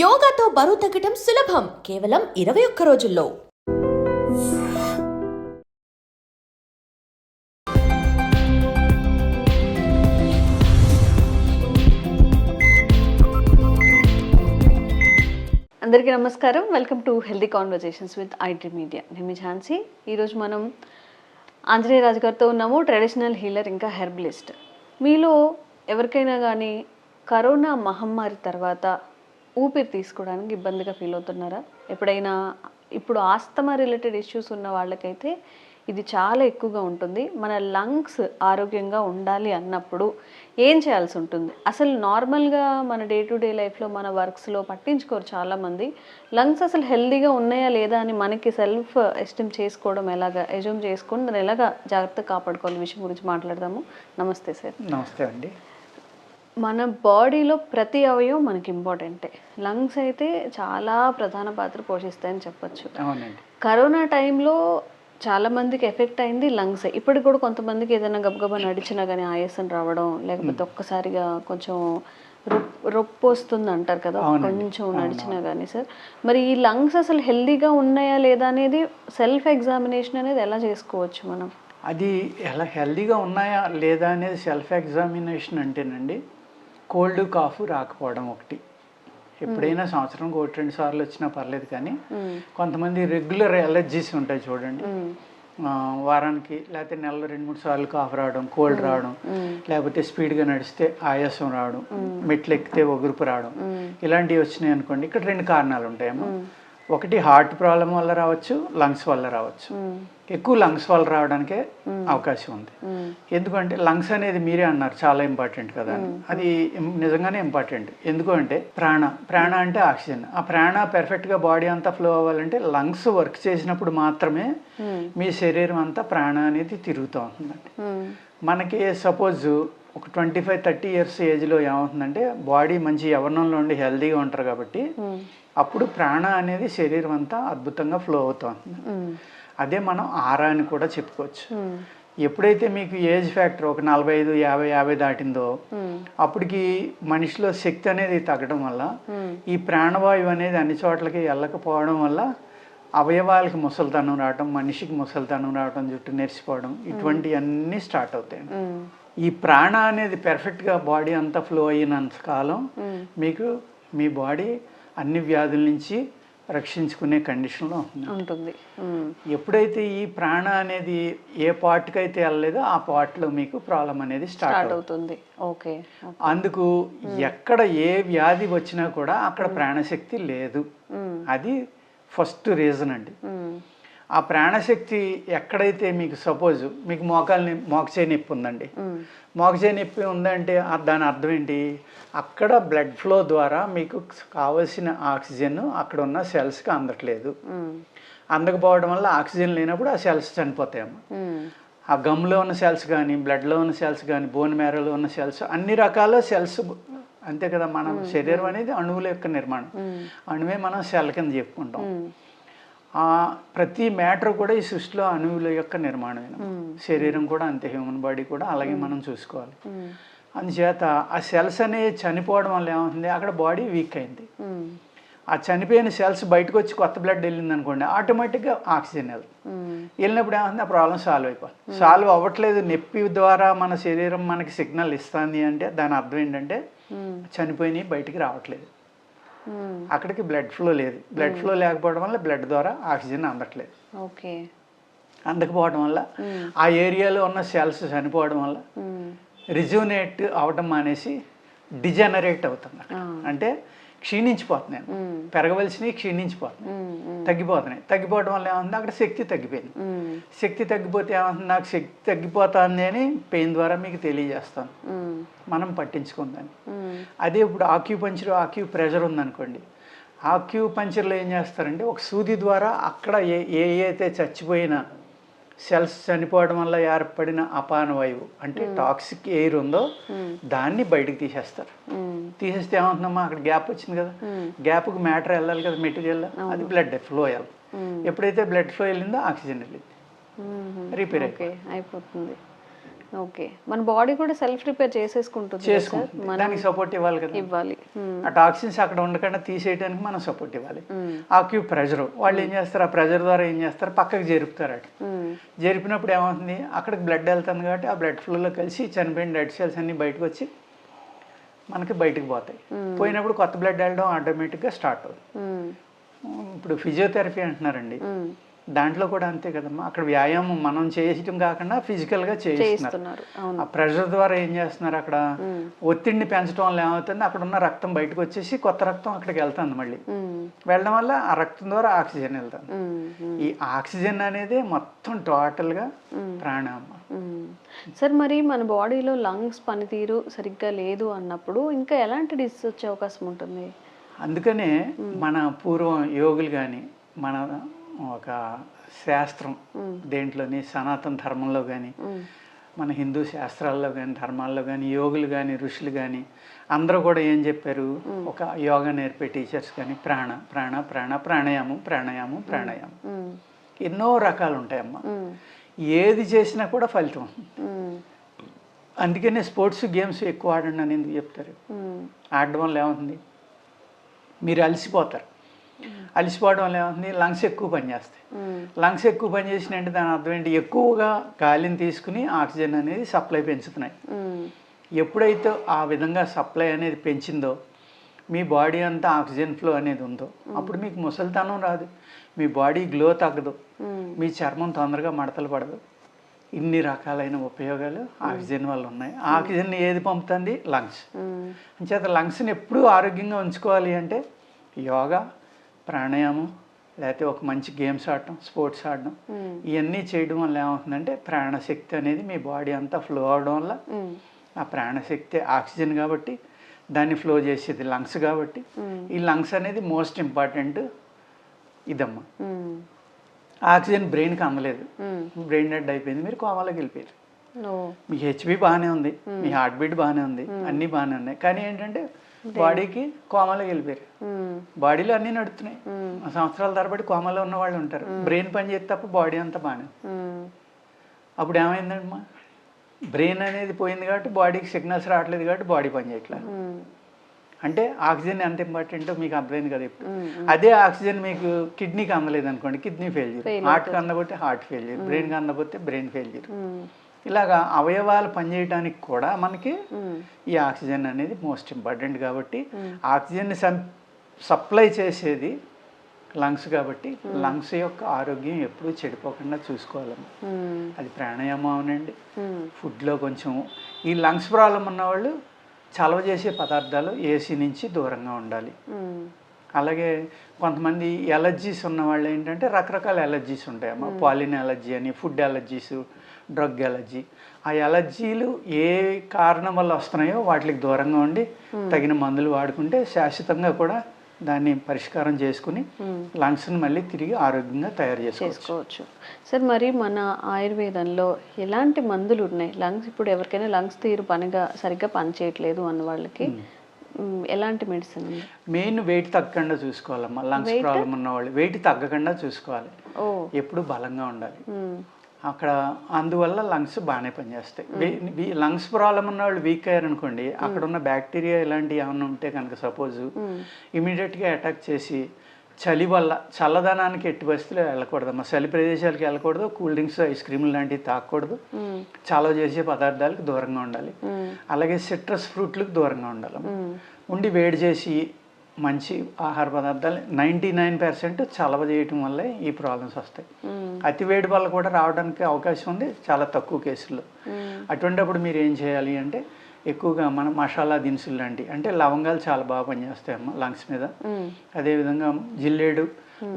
యోగాతో బరువు తగ్గటం సులభం. కేవలం ఇరవై ఒక్క రోజుల్లో. అందరికీ నమస్కారం. Welcome to healthy conversations with IT media నేను మీ ఝాన్సీ. ఈరోజు మనం ఆంజనేయ రాజు గారితో ఉన్నాము. ట్రెడిషనల్ హీలర్ ఇంకా హెర్బలిస్ట్ మీలో ఎవరికైనా కానీ కరోనా మహమ్మారి తర్వాత ఊపిరి తీసుకోవడానికి ఇబ్బందిగా ఫీల్ అవుతున్నారా? ఎప్పుడైనా ఇప్పుడు ఆస్తమా రిలేటెడ్ ఇష్యూస్ ఉన్న వాళ్ళకైతే ఇది చాలా ఎక్కువగా ఉంటుంది. మన లంగ్స్ ఆరోగ్యంగా ఉండాలి అన్నప్పుడు ఏం చేయాల్సి ఉంటుంది? అసలు నార్మల్గా మన డే టు డే లైఫ్లో మన వర్క్స్లో పట్టించుకోరు చాలామంది. లంగ్స్ అసలు హెల్దీగా ఉన్నాయా లేదా అని మనకి సెల్ఫ్ ఎస్టిమ్ చేసుకోవడం ఎలాగా ఎజ్యూమ్ చేసుకొని దాన్ని ఎలాగా జాగ్రత్తగా కాపాడుకోవాలి? విషయం గురించి మాట్లాడదాము. నమస్తే సార్. నమస్తే అండి. మన బాడీలో ప్రతి అవయవం మనకి ఇంపార్టెంటే. లంగ్స్ అయితే చాలా ప్రధాన పాత్ర పోషిస్తాయని చెప్పొచ్చు. కరోనా టైంలో చాలా మందికి ఎఫెక్ట్ అయింది లంగ్స్. ఇప్పటికి కూడా కొంతమందికి ఏదైనా గబగబా నడిచినా కానీ ఆయాసం రావడం లేకపోతే ఒక్కసారిగా కొంచెం రొప్ రొప్పు వస్తుంది అంటారు కదా కొంచెం నడిచినా కానీ సార్. మరి ఈ లంగ్స్ అసలు హెల్దీగా ఉన్నాయా లేదా అనేది సెల్ఫ్ ఎగ్జామినేషన్ అనేది ఎలా చేసుకోవచ్చు మనం? అది ఎలా హెల్దీగా ఉన్నాయా లేదా అనేది సెల్ఫ్ ఎగ్జామినేషన్ అంటేనండి కోల్డ్ కాఫ్ రాకపోవడం ఒకటి. ఎప్పుడైనా సంవత్సరం ఒకటి రెండు సార్లు వచ్చినా పర్లేదు కానీ కొంతమంది రెగ్యులర్ ఎలర్జీస్ ఉంటాయి చూడండి. వారానికి లేకపోతే నెలలో రెండు మూడు సార్లు కాఫ్ రావడం కోల్డ్ రావడం లేకపోతే స్పీడ్గా నడిస్తే ఆయాసం రావడం మెట్లు ఎక్కితే ఒగురుపు రావడం ఇలాంటివి వచ్చినాయి అనుకోండి. ఇక్కడ రెండు కారణాలు ఉంటాయేమో ఒకటి హార్ట్ ప్రాబ్లం వల్ల రావచ్చు లంగ్స్ వల్ల రావచ్చు. ఎక్కువ లంగ్స్ వల్ల రావడానికే అవకాశం ఉంది. ఎందుకంటే లంగ్స్ అనేది మీరే అన్నారు చాలా ఇంపార్టెంట్ కదా. అది నిజంగానే ఇంపార్టెంట్ ఎందుకు అంటే ప్రాణ ప్రాణ అంటే ఆక్సిజన్. ఆ ప్రాణ పెర్ఫెక్ట్గా బాడీ అంతా ఫ్లో అవ్వాలంటే లంగ్స్ వర్క్ చేసినప్పుడు మాత్రమే మీ శరీరం అంతా ప్రాణ అనేది తిరుగుతూ ఉంటుందండి. మనకి సపోజ్ ఒక ట్వంటీ ఫైవ్ థర్టీ ఇయర్స్ ఏజ్లో ఏమవుతుందంటే బాడీ మంచి యవనంలో ఉండి హెల్తీగా ఉంటారు కాబట్టి అప్పుడు ప్రాణ అనేది శరీరం అంతా అద్భుతంగా ఫ్లో అవుతూ ఉంటుంది అదే మనం ఆరా అని కూడా చెప్పుకోవచ్చు. ఎప్పుడైతే మీకు ఏజ్ ఫ్యాక్టర్ ఒక నలభై ఐదు యాభై యాభై దాటిందో అప్పటికి మనిషిలో శక్తి అనేది తగ్గడం వల్ల ఈ ప్రాణవాయువు అనేది అన్ని చోట్లకి వెళ్ళకపోవడం వల్ల అవయవాలకి ముసలితనం రావడం మనిషికి ముసలితనం రావడం జుట్టు నెరిసిపోవడం ఇటువంటివన్నీ స్టార్ట్ అవుతాయి. ఈ ప్రాణ అనేది పెర్ఫెక్ట్గా బాడీ అంతా ఫ్లో అయినంత కాలం మీకు మీ బాడీ అన్ని వ్యాధుల నుంచి రక్షించుకునే కండిషన్లో ఉంటుంది. ఎప్పుడైతే ఈ ప్రాణ అనేది ఏ పార్ట్కి అయితే వెళ్ళలేదో ఆ పార్ట్లో మీకు ప్రాబ్లం అనేది స్టార్ట్ అవుతుంది. ఓకే అందుకు ఎక్కడ ఏ వ్యాధి వచ్చినా కూడా అక్కడ ప్రాణశక్తి లేదు. అది ఫస్ట్ రీజన్ అండి. ఆ ప్రాణశక్తి ఎక్కడైతే మీకు సపోజ్ మీకు మోకాల్ని మోకచే నొప్పి ఉందండి. మోకచే నొప్పి ఉందంటే దాని అర్థం ఏంటి? అక్కడ బ్లడ్ ఫ్లో ద్వారా మీకు కావలసిన ఆక్సిజన్ అక్కడ ఉన్న సెల్స్కి అందట్లేదు. అందకపోవడం వల్ల ఆక్సిజన్ లేనప్పుడు ఆ సెల్స్ చనిపోతాయమ్మ. ఆ గమ్లో ఉన్న సెల్స్ కానీ బ్లడ్లో ఉన్న సెల్స్ కానీ బోన్ మ్యారోలో ఉన్న సెల్స్ అన్ని రకాల సెల్స్ అంతే కదా మనం శరీరం అనేది అణువుల యొక్క నిర్మాణం. అణువే మనం సెల్ కింద చెప్పుకుంటాం. ప్రతి మ్యాటర్ కూడా ఈ సృష్టిలో అణువుల యొక్క నిర్మాణమే. శరీరం కూడా అంతే హ్యూమన్ బాడీ కూడా అలాగే మనం చూసుకోవాలి. అందుచేత ఆ సెల్స్ అనేవి చనిపోవడం వల్ల ఏమవుతుంది? అక్కడ బాడీ వీక్ అయింది. ఆ చనిపోయిన సెల్స్ బయటకు వచ్చి కొత్త బ్లడ్ వెళ్ళింది అనుకోండి ఆటోమేటిక్గా ఆక్సిజన్ వెళ్తుంది. వెళ్ళినప్పుడు ఏమవుతుంది? ఆ ప్రాబ్లం సాల్వ్ అయిపోతుంది. సాల్వ్ అవ్వట్లేదు. నొప్పి ద్వారా మన శరీరం మనకి సిగ్నల్ ఇస్తుంది అంటే దాని అర్థం ఏంటంటే చనిపోయినవి బయటికి రావట్లేదు. అక్కడికి బ్లడ్ ఫ్లో లేదు. బ్లడ్ ఫ్లో లేకపోవడం వల్ల బ్లడ్ ద్వారా ఆక్సిజన్ అందట్లేదు. ఓకే. అందకపోవడం వల్ల ఆ ఏరియాలో ఉన్న సెల్స్ చనిపోవడం వల్ల రిజ్యూనేట్ అవడం మానేసి డిజనరేట్ అవుతుంది అంటే క్షీణించిపోతున్నాయి. పెరగవలసినవి క్షీణించిపోతున్నాయి. తగ్గిపోతున్నాయి. తగ్గిపోవడం వల్ల ఏమవుతుంది? అక్కడ శక్తి తగ్గిపోయింది. శక్తి తగ్గిపోతే ఏమవుతుంది? నాకు శక్తి తగ్గిపోతుంది అని పెయిన్ ద్వారా మీకు తెలియజేస్తాను. మనం పట్టించుకుందని. అదే ఇప్పుడు ఆక్యూపంచర్ ఆక్యూ ప్రెషర్ ఉందనుకోండి. ఆక్యూ పంచర్లో ఏం చేస్తారంటే ఒక సూది ద్వారా అక్కడ ఏ ఏ అయితే చచ్చిపోయిన సెల్స్ చనిపోవడం వల్ల ఏర్పడిన అపాన వాయువు అంటే టాక్సిక్ ఎయిర్ ఉందో దాన్ని బయటికి తీసేస్తారు. తీసేస్తే ఏమవుతుందమ్మా? అక్కడ గ్యాప్ వచ్చింది కదా. గ్యాప్కి మ్యాటర్ వెళ్ళాలి కదా మెటీరియల్. అది బ్లడ్ ఫ్లో వెళ్ళాలి ఎప్పుడైతే బ్లడ్ ఫ్లో వెళ్ళిందో ఆక్సిజన్ వెళ్ళింది. రిపేర్ అయిపోతుంది. ఓకే. మన బాడీ కూడా సెల్ఫ్ రిపేర్ చేసేసుకుంటుంది చేసుకుంటుంది. దానికి సపోర్ట్ ఇవ్వాలి కదా. ఇవ్వాలి. ఆ టాక్సిన్స్ అక్కడ ఉండకుండా తీసేయడానికి మనం సపోర్ట్ ఇవ్వాలి. ఆక్యూ ప్రెషర్ వాళ్ళు ఏం చేస్తారు? ఆ ప్రెషర్ ద్వారా ఏం చేస్తారు? పక్కకి జరుపుతారు అటు. జరిపినప్పుడు ఏమవుతుంది? అక్కడికి బ్లడ్ వెళ్తుంది కాబట్టి ఆ బ్లడ్ ఫ్లోలో కలిసి చనిపోయిన డెడ్ సెల్స్ అన్ని బయటకు వచ్చి మనకి బయటకు పోతాయి. పోయినప్పుడు కొత్త బ్లడ్ వెళ్ళడం ఆటోమేటిక్గా స్టార్ట్ అవుతుంది. ఇప్పుడు ఫిజియోథెరపీ అంటున్నారండి. దాంట్లో కూడా అంతే కదమ్మా. అక్కడ వ్యాయామం మనం చేయటం కాకుండా ఫిజికల్గా చేయిస్తున్నారు. ఆ ప్రెషర్ ద్వారా ఏం చేస్తున్నారు అక్కడ? ఒత్తిడిని పెంచడం వల్ల ఏమవుతుంది? అక్కడ ఉన్న రక్తం బయటకు వచ్చేసి కొత్త రక్తం అక్కడికి వెళ్తుంది మళ్ళీ. వెళ్ళడం వల్ల ఆ రక్తం ద్వారా ఆక్సిజన్ వెళ్తుంది. ఈ ఆక్సిజన్ అనేది మొత్తం టోటల్గా ప్రాణాయామం. సార్ మరి మన బాడీలో లంగ్స్ పనితీరు సరిగ్గా లేదు అన్నప్పుడు ఇంకా ఎలాంటి డిసీజ్ వచ్చే అవకాశం ఉంటుంది? అందుకనే మన పూర్వం యోగులు కానీ మన ఒక శాస్త్రం దేంట్లోని సనాతన ధర్మంలో కానీ. మన హిందూ శాస్త్రాల్లో కానీ ధర్మాల్లో కానీ యోగులు కానీ ఋషులు కానీ అందరూ కూడా ఏం చెప్పారు ఒక యోగా నేర్పే టీచర్స్ కానీ ప్రాణ ప్రాణ ప్రాణ ప్రాణాయామం ప్రాణాయామం ప్రాణాయామం. ఎన్నో రకాలు ఉంటాయమ్మా మ్మ్. ఏది చేసినా కూడా ఫలితం. అందుకనే స్పోర్ట్స్ గేమ్స్ ఎక్కువ ఆడండి అని ఎందుకు చెప్తారు. ఆడడం వల్ల ఏమవుతుంది మీరు అలసిపోతారు అలసిపోవడం వల్ల ఏమవుతుంది? లంగ్స్ ఎక్కువ పనిచేస్తాయి. లంగ్స్ ఎక్కువ పనిచేసినంటే దాని అర్థం ఏంటి? ఎక్కువగా గాలిని తీసుకుని ఆక్సిజన్ అనేది సప్లై పెంచుతున్నాయి. ఎప్పుడైతే ఆ విధంగా సప్లై అనేది పెంచిందో మీ బాడీ అంతా ఆక్సిజన్ ఫ్లో అనేది ఉందో అప్పుడు మీకు ముసలితనం రాదు. మీ బాడీ గ్లో తగ్గదు. మీ చర్మం తొందరగా మడతలు పడదు. ఇన్ని రకాలైన ఉపయోగాలు ఆక్సిజన్ వల్ల ఉన్నాయి. ఆక్సిజన్ ఏది పంపుతుంది? లంగ్స్. అంచేత లంగ్స్ని ఎప్పుడూ ఆరోగ్యంగా ఉంచుకోవాలి అంటే యోగా ప్రాణాయామం లేకపోతే ఒక మంచి గేమ్స్ ఆడటం స్పోర్ట్స్ ఆడడం. ఇవన్నీ చేయడం వల్ల ఏమవుతుందంటే ప్రాణశక్తి అనేది మీ బాడీ అంతా ఫ్లో అవడం వల్ల. ఆ ప్రాణశక్తి ఆక్సిజన్ కాబట్టి దాన్ని ఫ్లో చేసేది లంగ్స్ కాబట్టి. ఈ లంగ్స్ అనేది మోస్ట్ ఇంపార్టెంట్ ఇదమ్మా మ్మ్. ఆక్సిజన్ బ్రెయిన్కి అందలేదు. బ్రెయిన్ డెడ్ అయిపోయింది మీరు కోమాలోకి వెళ్ళిపోయారు మీ హెచ్పి బాగానే ఉంది మీ హార్ట్ బీట్ బాగానే ఉంది అన్నీ బాగానే ఉన్నాయి కానీ ఏంటంటే బాడీకి కోమాలోకి వెళ్ళిపోయారు. బాడీలో అన్నీ. ఆ సంవత్సరాల తరబడి కోమాలో ఉన్న వాళ్ళు ఉంటారు. బ్రెయిన్ పని చేస్తే తప్ప బాడీ అంతా బాగానే. అప్పుడు ఏమైందమ్మా? బ్రెయిన్ అనేది పోయింది కాబట్టి బాడీకి సిగ్నల్స్ రావట్లేదు కాబట్టి బాడీ పని చేయట్లేదు. అంటే ఆక్సిజన్ ఎంత ఇంపార్టెంటో మీకు అర్థమైంది కదా ఇప్పుడు. అదే ఆక్సిజన్ మీకు కిడ్నీకి అందలేదు అనుకోండి కిడ్నీ ఫెయిల్యూర్ హార్ట్కి అందకపోతే హార్ట్ ఫెయిల్యూర్ బ్రెయిన్కి అందకపోతే బ్రెయిన్ ఫెయిల్యూర్. ఇలాగా అవయవాలు పనిచేయడానికి కూడా మనకి. ఈ ఆక్సిజన్ అనేది మోస్ట్ ఇంపార్టెంట్ కాబట్టి ఆక్సిజన్ని సప్లై చేసేది లంగ్స్ కాబట్టి లంగ్స్ యొక్క ఆరోగ్యం ఎప్పుడూ చెడిపోకుండా చూసుకోవాలమ్మా మ్మ్. అది ప్రాణాయామం అవనండి. ఫుడ్లో కొంచెం ఈ లంగ్స్ ప్రాబ్లం ఉన్నవాళ్ళు చలవ చేసే పదార్థాలు ఏసీ నుంచి దూరంగా ఉండాలి. అలాగే కొంతమంది ఎలర్జీస్ ఉన్న వాళ్ళు ఏంటంటే రకరకాల ఎలర్జీస్ ఉంటాయమ్మా పాలిన్ ఎలర్జీ అని ఫుడ్ ఎలర్జీస్ డ్రగ్ ఎలర్జీ. ఆ ఎలర్జీలు ఏ కారణం వల్ల వస్తున్నాయో వాటికి దూరంగా ఉండి తగిన మందులు వాడుకుంటే శాశ్వతంగా కూడా దాన్ని పరిష్కారం చేసుకుని లంగ్స్ని మళ్ళీ తిరిగి ఆరోగ్యంగా తయారు చేసుకోవచ్చు. సార్ మరి మన ఆయుర్వేదంలో ఎలాంటి మందులు ఉన్నాయి? లంగ్స్ ఇప్పుడు ఎవరికైనా లంగ్స్ తీరు పనిగా సరిగ్గా పనిచేయట్లేదు అన్న వాళ్ళకి మ్, ఎలాంటి మెడిసిన్ మెయిన్ వెయిట్ తగ్గకుండా చూసుకోవాలమ్మా. లంగ్స్ ప్రాబ్లం ఉన్న వాళ్ళు వెయిట్ తగ్గకుండా చూసుకోవాలి. ఓ. ఎప్పుడు బలంగా ఉండాలి. అక్కడ అందువల్ల లంగ్స్ బాగానే పనిచేస్తాయి. లంగ్స్ ప్రాబ్లం ఉన్న వాళ్ళు వీక్ అయ్యారనుకోండి అక్కడ ఉన్న బ్యాక్టీరియా ఇలాంటివి ఏమైనా ఉంటే కనుక సపోజ్ ఇమీడియట్గా అటాక్ చేసి చలి వల్ల చల్లదనానికి ఎట్టి పరిస్థితుల్లో వెళ్ళకూడదమ్మా. చలి ప్రదేశాలకు వెళ్ళకూడదు కూల్ డ్రింక్స్ ఐస్ క్రీములు లాంటివి తాగకూడదు. మ్, చలవ చేసే పదార్థాలకు దూరంగా ఉండాలి. అలాగే సిట్రస్ ఫ్రూట్లకు దూరంగా ఉండాలి ఉండి వేడి చేసి మంచి ఆహార పదార్థాలు నైంటీ నైన్ పర్సెంట్ చలవ చేయటం వల్లే ఈ ప్రాబ్లమ్స్ వస్తాయి. అతి వేడి వల్ల కూడా రావడానికి అవకాశం ఉంది చాలా తక్కువ కేసుల్లో. అటువంటిప్పుడు మీరు ఏం చేయాలి అంటే ఎక్కువగా మన మసాలా దినుసులు లాంటివి అంటే లవంగాలు చాలా బాగా పనిచేస్తాయి అమ్మ లంగ్స్ మీద. అదేవిధంగా జిల్లేడు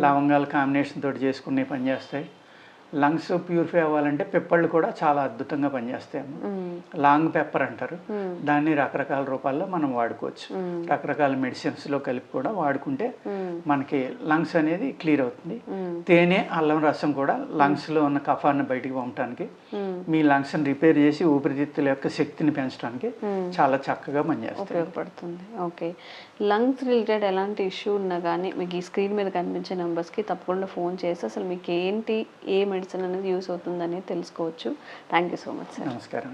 లవంగాలు కాంబినేషన్ తోటి చేసుకునే పనిచేస్తాయి లంగ్స్ ప్యూరిఫై అవ్వాలంటే పెప్పళ్ళు కూడా చాలా అద్భుతంగా పనిచేస్తాయి లాంగ్ పెప్పర్ అంటారు. దాన్ని రకరకాల రూపాల్లో మనం వాడుకోవచ్చు. రకరకాల మెడిసిన్స్లో కలిపి కూడా వాడుకుంటే మనకి లంగ్స్ అనేది క్లియర్ అవుతుంది. తేనె అల్లం రసం కూడా లంగ్స్లో ఉన్న కఫాన్ని బయటికి పంపడానికి మ్, మీ లంగ్స్ని రిపేర్ చేసి ఊపిరితిత్తుల యొక్క శక్తిని పెంచడానికి. చాలా చక్కగా పనిచేస్తాయి. ఉపయోగపడుతుంది. ఓకే. లంగ్స్ రిలేటెడ్ ఎలాంటి ఇష్యూ ఉన్నా కానీ మీకు ఈ స్క్రీన్ మీద కనిపించే నెంబర్స్కి తప్పకుండా ఫోన్ చేసి అసలు మీకు ఏంటి ఏ మెడిసిన్ అనేది యూస్ అవుతుందని తెలుసుకోవచ్చు. Thank you so much sir నమస్కారం.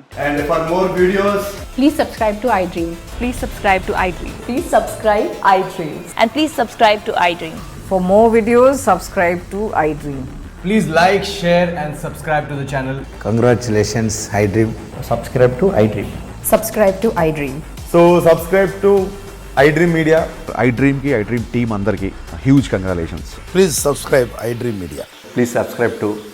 Please subscribe to iDream please subscribe to iDream please subscribe iDream and please subscribe to iDream for more videos subscribe to iDream please like share and subscribe to the channel congratulations iDream subscribe to iDream subscribe to iDream so subscribe to iDream media I డ్రీమ్కి iDream team అందరికి huge congratulations please subscribe iDream media please subscribe to